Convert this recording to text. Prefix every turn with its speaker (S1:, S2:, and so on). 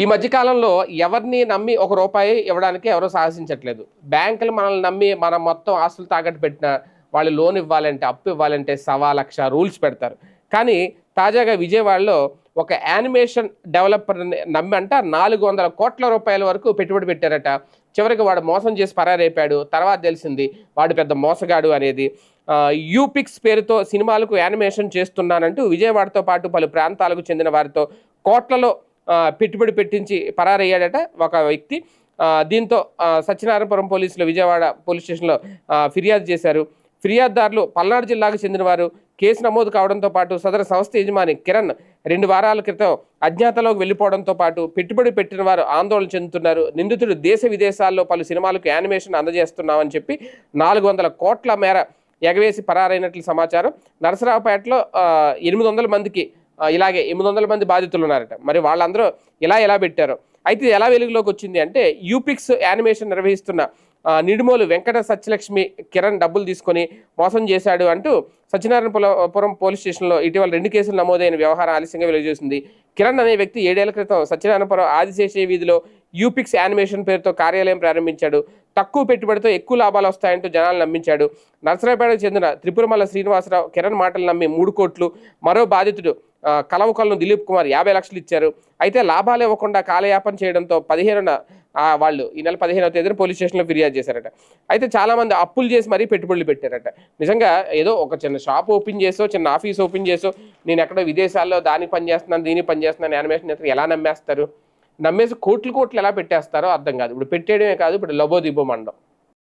S1: ఈ మధ్యకాలంలో ఎవరిని నమ్మి ఒక రూపాయి ఇవ్వడానికి ఎవరో సాహసించట్లేదు. బ్యాంకులు మనల్ని నమ్మి మనం మొత్తం ఆస్తులు తాకట్టు పెట్టిన వాళ్ళు లోన్ ఇవ్వాలంటే అప్పు ఇవ్వాలంటే సవా లక్ష రూల్స్ పెడతారు. కానీ తాజాగా విజయవాడలో ఒక యానిమేషన్ డెవలపర్ నమ్మి అంట నాలుగు వందల కోట్ల రూపాయల వరకు పెట్టుబడి పెట్టారట. చివరికి వాడు మోసం చేసి పరారైపాడు తర్వాత తెలిసింది వాడు పెద్ద మోసగాడు అనేది. యూపిక్స్ పేరుతో సినిమాలకు యానిమేషన్ చేస్తున్నానంటూ విజయవాడతో పాటు పలు ప్రాంతాలకు చెందిన వారితో కోట్లలో పెట్టుబడి పెట్టించి పరారయ్యాడట ఒక వ్యక్తి. దీంతో సత్యనారాయణపురం పోలీసులు విజయవాడ పోలీస్ స్టేషన్లో ఫిర్యాదు చేశారు. ఫిర్యాదుదారులు పల్నాడు జిల్లాకు చెందినవారు. కేసు నమోదు కావడంతో పాటు సదరు సంస్థ యజమాని కిరణ్ రెండు వారాల క్రితం అజ్ఞాతలోకి వెళ్ళిపోవడంతో పాటు పెట్టుబడి పెట్టిన వారు ఆందోళన చెందుతున్నారు. నిందితుడు దేశ విదేశాల్లో పలు సినిమాలకు యానిమేషన్ అందజేస్తున్నామని చెప్పి నాలుగు వందల కోట్ల మేర ఎగవేసి పరారైనట్లు సమాచారం. నరసరావుపేటలో ఎనిమిది వందల మందికి ఇలాగే ఎనిమిది వందల మంది బాధితులు ఉన్నారట మరి వాళ్ళందరూ ఇలా ఎలా పెట్టారు? అయితే ఎలా వెలుగులోకి వచ్చింది అంటే యూపిక్స్ యానిమేషన్ నిర్వహిస్తున్న నిడుమోలు వెంకట సత్యలక్ష్మి కిరణ్ డబ్బులు తీసుకొని మోసం చేశాడు అంటూ సత్యనారాయణపురం పోలీస్ స్టేషన్లో ఇటీవల రెండు కేసులు నమోదైన వ్యవహారం ఆలస్యంగా వెలుగుచేసింది. కిరణ్ అనే వ్యక్తి ఏడేళ్ళ క్రితం సత్యనారాయణపురం ఆదిశేషి వీధిలో యూపిక్స్ యానిమేషన్ పేరుతో కార్యాలయం ప్రారంభించాడు. తక్కువ పెట్టుబడితో ఎక్కువ లాభాలు వస్తాయంటూ జనాలు నమ్మించాడు. నర్సరాపేటకు చెందిన త్రిపురమల్ల శ్రీనివాసరావు కిరణ్ మాటలు నమ్మి మూడు కోట్లు. మరో బాధితుడు కలవకల్లు దిలీప్ కుమార్ యాభై లక్షలు ఇచ్చారు. అయితే లాభాలు ఇవ్వకుండా కాలయాపన చేయడంతో పదిహేనున వాళ్ళు ఈ నెల పదిహేనవ తేదీన పోలీస్ స్టేషన్లో ఫిర్యాదు చేశారట. అయితే చాలామంది అప్పులు చేసి మరీ పెట్టుబడులు పెట్టారట. నిజంగా ఏదో ఒక చిన్న షాప్ ఓపెన్ చేసో చిన్న ఆఫీస్ ఓపెన్ చేసో నేను ఎక్కడో విదేశాల్లో దానికి పని చేస్తున్నాను దీనికి పనిచేస్తున్నాను యానిమేషన్ చేస్తున్నాను ఎలా నమ్మేస్తారు? నమ్మేసి కోట్లు కోట్లు ఎలా పెట్టేస్తారో అర్థం కాదు. ఇప్పుడు పెట్టేయడమే కాదు ఇప్పుడు లబోదిబో మండం.